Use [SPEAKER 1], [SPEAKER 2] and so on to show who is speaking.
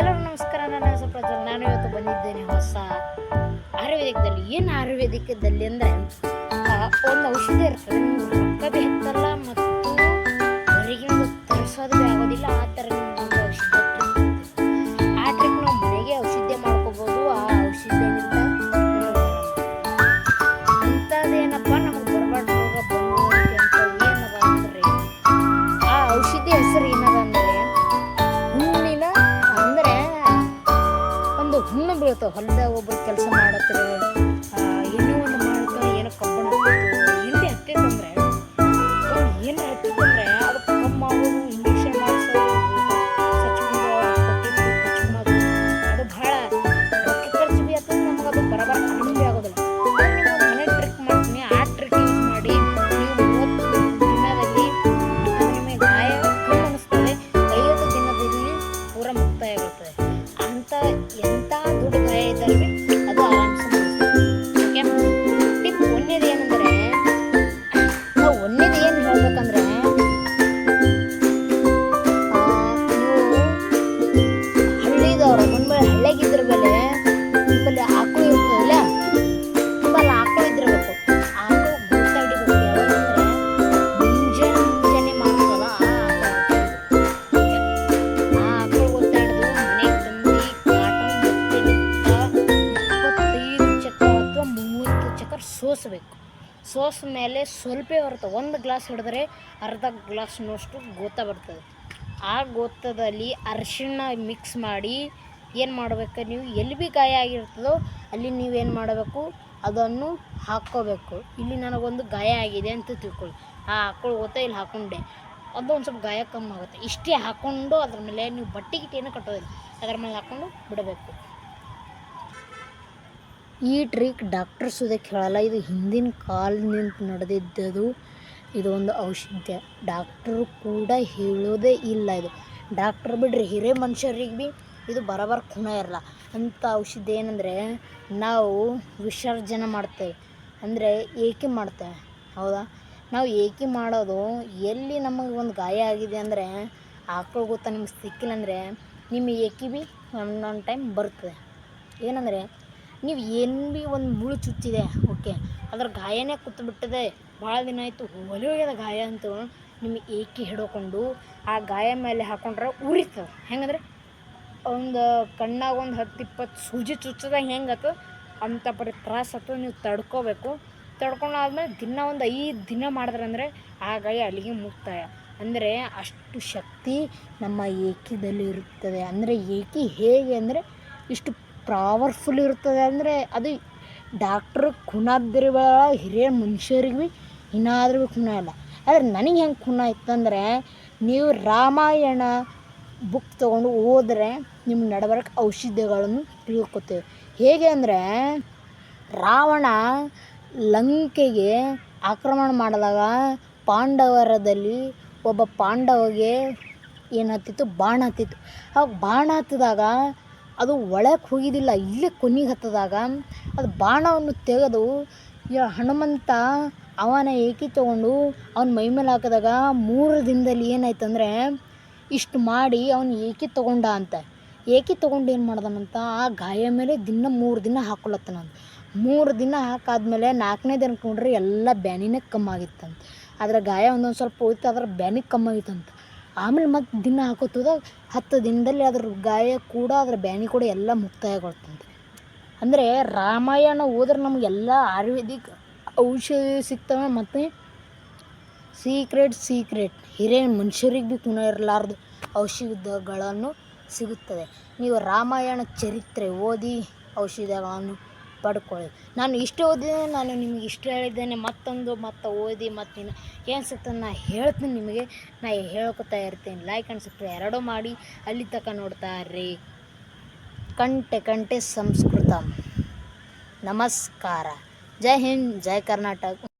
[SPEAKER 1] ಎಲ್ಲರೂ ನಮಸ್ಕಾರ. ನನ್ನ ಹೆಸರು ಪ್ರಜ್ವಲ್. ನಾನು ಇವತ್ತು ಬಂದಿದ್ದೇನೆ ಹೊಸ ಆಯುರ್ವೇದಿಕದಲ್ಲಿ. ಏನು ಆಯುರ್ವೇದಿಕದಲ್ಲಿ ಅಂದರೆ ಒಂದು ಔಷಧಿ ಇರ್ತದೆ. 또 건배우 ಅಂತ ಎಂಥ ದುಡ್ಡು ಗಾಯ ಇದ್ದಾರೆ ಅದು ಆರಾಮ್ಸೆ ಓಕೆ ಟಿಪ್ ನಾವು ಒಂದೇದು ಏನು ಹೇಳ್ಬೇಕಂದ್ರೆ ಸೋಸಬೇಕು. ಸೋಸ ಮೇಲೆ ಸ್ವಲ್ಪ ಬರುತ್ತೆ ಒಂದು ಗ್ಲಾಸ್ ಹಿಡಿದ್ರೆ ಅರ್ಧ ಗ್ಲಾಸ್ನಷ್ಟು ಗೋತ ಬರ್ತದೆ. ಆ ಗೋತದಲ್ಲಿ ಅರಿಶಿಣ ಮಿಕ್ಸ್ ಮಾಡಿ ಏನು ಮಾಡಬೇಕು ನೀವು? ಎಲ್ಲಿ ಭೀ ಗಾಯ ಆಗಿರ್ತದೋ ಅಲ್ಲಿ ನೀವೇನು ಮಾಡಬೇಕು? ಅದನ್ನು ಹಾಕ್ಕೋಬೇಕು. ಇಲ್ಲಿ ನನಗೊಂದು ಗಾಯ ಆಗಿದೆ ಅಂತ ತಿಳ್ಕೊಳ್ಳಿ. ಆ ಹಾಕೊಳ್ಳಿ ಗೋತ ಇಲ್ಲಿ ಹಾಕೊಂಡೆ. ಅದು ಒಂದು ಸ್ವಲ್ಪ ಗಾಯ ಕಮ್ಮಿ ಆಗುತ್ತೆ. ಇಷ್ಟೇ ಹಾಕ್ಕೊಂಡು ಅದ್ರ ಮೇಲೆ ನೀವು ಬಟ್ಟೆ ಗಿಟ್ಟೇನು ಕಟ್ಟೋದಿಲ್ಲ. ಅದ್ರ ಮೇಲೆ ಹಾಕ್ಕೊಂಡು ಬಿಡಬೇಕು. ಈ ಟ್ರಿಕ್ ಡಾಕ್ಟರ್ ಸುದಕ್ಕೆ ಹೇಳಲ್ಲ, ಇದು ಹಿಂದಿನ ಕಾಲದಿಂದ ನಡೆದಿದ್ದದು. ಇದು ಒಂದು ಔಷಧ. ಡಾಕ್ಟ್ರು ಕೂಡ ಹೇಳೋದೇ ಇಲ್ಲ ಇದು. ಡಾಕ್ಟ್ರ್ ಬಿಡ್ರಿ, ಹಿರೇ ಮನುಷ್ಯರಿಗೆ ಭೀ ಇದು ಬರೋಬರ್ ಖುಣ ಇರಲ್ಲ ಅಂಥ ಔಷಧಿ ಏನಂದರೆ, ನಾವು ವಿಸರ್ಜನೆ ಮಾಡ್ತೇವೆ. ಅಂದರೆ ಏಕೆ ಮಾಡ್ತೇವೆ? ಹೌದಾ? ನಾವು ಏಕೆ ಮಾಡೋದು? ಎಲ್ಲಿ ನಮಗೆ ಒಂದು ಗಾಯ ಆಗಿದೆ ಅಂದರೆ, ಆಕಳು ಗೊತ್ತಾ ನಿಮ್ಗೆ ಸಿಕ್ಕಿಲ್ಲ ಅಂದರೆ ನಿಮ್ಮ ಏಕೆ ಭೀ ಒಂದೊಂದು ಟೈಮ್ ಬರ್ತದೆ. ಏನಂದರೆ ನೀವು ಏನು ಭೀ ಒಂದು ಮುಳ್ಳು ಚುಚ್ಚಿದೆ ಓಕೆ ಅದ್ರ ಗಾಯನೇ ಕೂತು ಬಿಟ್ಟದೆ ಭಾಳ ದಿನ ಆಯಿತು, ಒಲೆ ಹೋಗ್ಯದ ಗಾಯ ಅಂತ ನಿಮಗೆ ಏಕಿ ಹಿಡ್ಕೊಂಡು ಆ ಗಾಯ ಮೇಲೆ ಹಾಕೊಂಡ್ರೆ ಉರಿತದೆ ಹೆಂಗಂದ್ರೆ ಒಂದು ಕಣ್ಣಾಗ ಒಂದು ಹತ್ತು ಇಪ್ಪತ್ತು ಸೂಜಿ ಚುಚ್ಚದಾಗ ಹೆಂಗೆ ಆತು? ಅಂಥ ಪರಿ ತ್ರಾಸ ಆತು, ನೀವು ತಡ್ಕೋಬೇಕು. ತಡ್ಕೊಂಡಾದ್ಮೇಲೆ ದಿನ ಒಂದು ಐದು ದಿನ ಮಾಡಿದ್ರಂದರೆ ಆ ಗಾಯ ಅಲ್ಲಿಗೆ ಮುಕ್ತಾಯ. ಅಂದರೆ ಅಷ್ಟು ಶಕ್ತಿ ನಮ್ಮ ಏಕಿದಲ್ಲಿ ಇರುತ್ತದೆ ಅಂದರೆ ಏಕಿ ಹೇಗೆ ಅಂದರೆ ಇಷ್ಟು ಪವರ್ಫುಲ್ ಇರ್ತದೆ ಅಂದರೆ ಅದು ಡಾಕ್ಟ್ರ್ ಖುನಾದಿರುವ ಹಿರಿಯ ಮನುಷ್ಯರಿಗೆ ಭೀ ಇನ್ನಾದ್ರೂ ಭೀ ಖುನ ಇಲ್ಲ. ಆದರೆ ನನಗೆ ಹೆಂಗೆ ಖುನ ಇತ್ತಂದರೆ, ನೀವು ರಾಮಾಯಣ ಬುಕ್ ತೊಗೊಂಡು ಓದಿದ್ರೆ ನಿಮ್ಮ ನಡಬರಕ್ಕೆ ಔಷಧಿಗಳನ್ನು ತಿಳ್ಕೊತೇವೆ. ಹೇಗೆ ಅಂದರೆ, ರಾವಣ ಲಂಕೆಗೆ ಆಕ್ರಮಣ ಮಾಡಿದಾಗ ಪಾಂಡವರದಲ್ಲಿ ಒಬ್ಬ ಪಾಂಡವಗೆ ಏನು ಹತ್ತಿತ್ತು? ಬಾಣ ಹತ್ತಿತ್ತು. ಆ ಬಾಣ ಹತ್ತಿದಾಗ ಅದು ಒಳಕ್ಕೆ ಹೋಗಿದ್ದಿಲ್ಲ ಇಲ್ಲೇ ಕೊನಿಗೆ ಹತ್ತದಾಗ ಅದು ಬಾಣವನ್ನು ತೆಗೆದು ಹನುಮಂತ ಅವನ ಏಕಿ ತಗೊಂಡು ಅವನ ಮೈ ಮೇಲೆ ಹಾಕಿದಾಗ ಮೂರು ದಿನದಲ್ಲಿ ಏನಾಯ್ತಂದರೆ ಇಷ್ಟು ಮಾಡಿ ಅವನು ಏಕಿ ತಗೊಂಡ ಅಂತ. ಏಕಿ ತೊಗೊಂಡು ಏನು ಮಾಡ್ದಮಂತ ಆ ಗಾಯ ಮೇಲೆ ದಿನ ಮೂರು ದಿನ ಹಾಕೊಳತ್ತನಂತ. ಮೂರು ದಿನ ಹಾಕಾದ್ಮೇಲೆ ನಾಲ್ಕನೇ ದಿನ ನೋಡ್ರಿ ಎಲ್ಲ ಬ್ಯಾನಿನೇ ಕಮ್ಮಾಗಿತ್ತಂತ. ಅದರ ಗಾಯ ಒಂದೊಂದು ಸ್ವಲ್ಪ ಹೋಯ್ತು ಅದರ ಬ್ಯಾನಿ ಕಮ್ಮಾಗಿತ್ತಂತ. ಆಮೇಲೆ ಮತ್ತೆ ದಿನ ಹಾಕೋತದ, ಹತ್ತು ದಿನದಲ್ಲಿ ಅದ್ರ ಗಾಯ ಕೂಡ, ಅದ್ರ ಬ್ಯಾನಿ ಕೂಡ ಎಲ್ಲ ಮುಕ್ತಾಯಗೊಳ್ತದೆ ಅಂದರೆ ರಾಮಾಯಣ ಓದ್ರೆ ನಮಗೆಲ್ಲ ಆಯುರ್ವೇದಿಕ್ ಔಷಧಿ ಸಿಗ್ತವೆ ಮತ್ತು ಸೀಕ್ರೆಟ್ ಸೀಕ್ರೆಟ್ ಹಿರಿಯ ಮನುಷ್ಯರಿಗೆ ಭೀ ಗುಣ ಇರಲಾರ್ದು ಔಷಧಗಳನ್ನು ಸಿಗುತ್ತದೆ. ನೀವು ರಾಮಾಯಣ ಚರಿತ್ರೆ ಓದಿ ಔಷಧಗಳನ್ನು ಪಡ್ಕೊಳ್ಳಿ ನಾನು ಇಷ್ಟು ಓದಿದ್ದೇನೆ ನಾನು ನಿಮಗೆ ಇಷ್ಟು ಹೇಳಿದ್ದೇನೆ, ಮತ್ತೊಂದು, ಮತ್ತೆ ಓದಿ, ಮತ್ತು ಇನ್ನು ಏನು ಸಿಗ್ತದೆ ನಾ ಹೇಳ್ತೀನಿ ನಿಮಗೆ. ನಾ ಹೇಳ್ಕೊತಾ ಇರ್ತೀನಿ ಲೈಕ್ ಆ್ಯಂಡ್ ಸಬ್ಸ್ಕ್ರೈಬ್ ಎರಡೂ ಮಾಡಿ, ಅಲ್ಲಿ ತನಕ ನೋಡ್ತಾ ರೀ ಕಂಟೆ ಕಂಟೆ ಸಂಸ್ಕೃತ. ನಮಸ್ಕಾರ. ಜೈ ಹಿಂದ್, ಜೈ ಕರ್ನಾಟಕ.